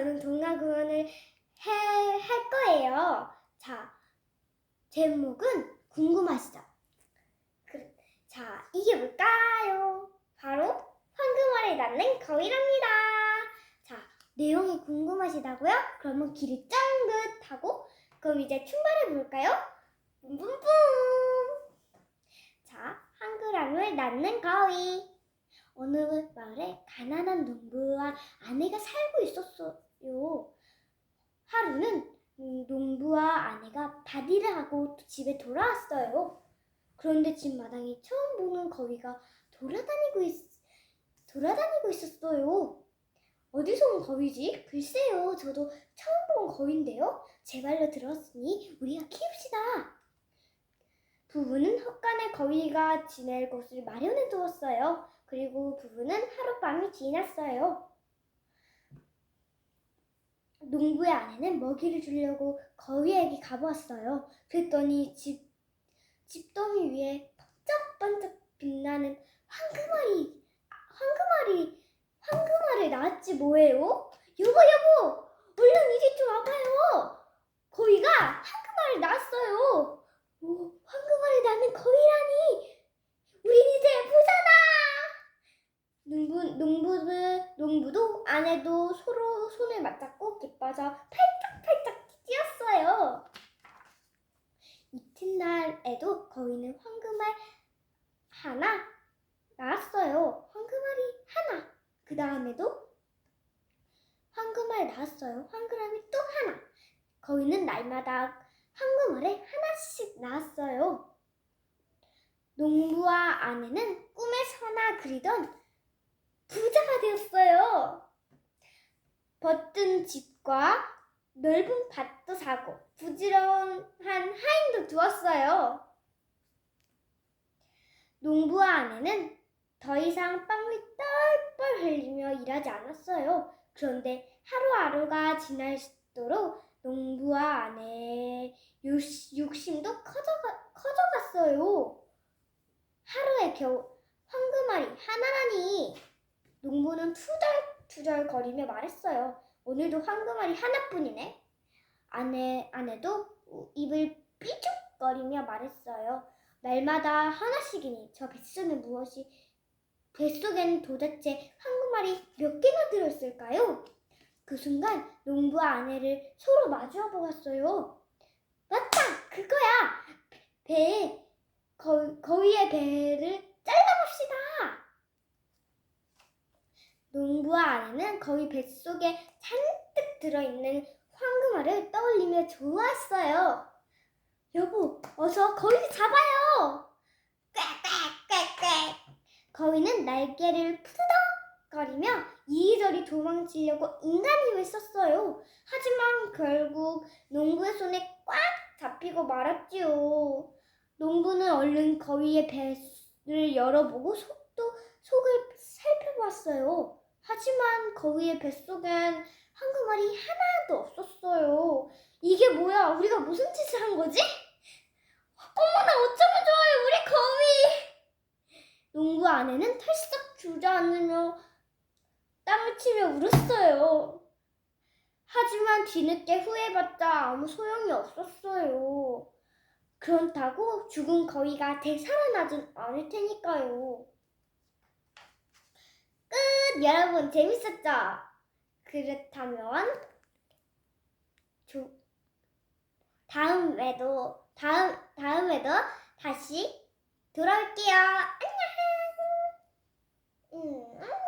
저는 동화 구원을 해, 할 거예요. 자, 제목은 궁금하시죠? 그, 자, 이게 뭘까요? 바로 황금알에 낳는 거위랍니다. 자, 내용이 궁금하시다고요? 그러면 귀를 쫑긋 하고 그럼 이제 출발해 볼까요? 뿜뿜뿜! 자, 한글함을 낳는 거위. 어느 마을에 가난한 농부와 아내가 살고 있었어 요. 하루는 음, 농부와 아내가 밭일을 하고 집에 돌아왔어요. 그런데 집 마당에 처음 보는 거위가 돌아다니고 있, 돌아다니고 있었어요. 어디서 온 거위지? 글쎄요, 저도 처음 본 거위인데요. 제 말로 들었으니 우리가 키웁시다. 부부는 헛간에 거위가 지낼 곳을 마련해 두었어요. 그리고 부부는 하룻밤이 지났어요. 농부의 아내는 먹이를 주려고 거위에게 가보았어요. 그랬더니 집, 집더미 위에 번쩍번쩍 빛나는 황금알이, 황금알이, 황금알을 낳았지 뭐예요? 여보, 여보! 얼른 이리 좀 와봐요! 거위가 황금알을 낳았어요! 오, 황금알을 낳는 거위라니! 우린 이제 부자다! 농부, 농부도, 농부도 아내도 서로 손을 맞잡고 기뻐서 팔짝팔짝 뛰었어요. 이튿날에도 거위는 황금알 하나 낳았어요. 황금알이 하나. 그 다음에도 황금알 낳았어요. 황금알이 또 하나. 거위는 날마다 황금알에 하나씩 낳았어요. 농부와 아내는 꿈에서나 그리던 부자가 되었어요. 버튼 집과 넓은 밭도 사고 부지런한 하인도 두었어요. 농부와 아내는 더 이상 땀을 뻘뻘 흘리며 일하지 않았어요. 그런데 하루하루가 지날수록 농부와 아내의 욕- 욕심도 커져가, 커져갔어요. 하루에 겨우 황금알이 하나라니 농부는 투덜투덜 거리며 말했어요. 오늘도 황금알이 하나뿐이네. 아내, 아내도 입을 삐죽거리며 말했어요. 날마다 하나씩이니 저 뱃속에 무엇이 뱃속엔 도대체 황금알이 몇 개나 들어있을까요? 그 순간 농부와 아내를 서로 마주하 보았어요. 맞다! 그거야! 배에 거, 거위의 배를 잘라봅시다! 농부와 아내는 거위 뱃속에 잔뜩 들어있는 황금알을 떠올리며 좋아했어요. 여보, 어서 거위를 잡아요! 꽥꽥꽥꽥! 거위는 날개를 푸드덕거리며 이리저리 도망치려고 인간 힘을 썼어요. 하지만 결국 농부의 손에 꽉 잡히고 말았지요. 농부는 얼른 거위의 배를 열어보고 속도, 속을 살펴봤어요. 하지만 거위의 뱃속엔 황금알이 하나도 없었어요. 이게 뭐야? 우리가 무슨 짓을 한 거지? 어머나 어쩌면 좋아요 우리 거위! 농부 아내는 털썩 주저앉으며 땀을 치며 울었어요. 하지만 뒤늦게 후회봤자 아무 소용이 없었어요. 그렇다고 죽은 거위가 되살아나진 않을 테니까요. 끝! 여러분 재밌었죠? 그렇다면 조, 다음에도 다음 다음에도 다시 돌아올게요. 안녕. 음.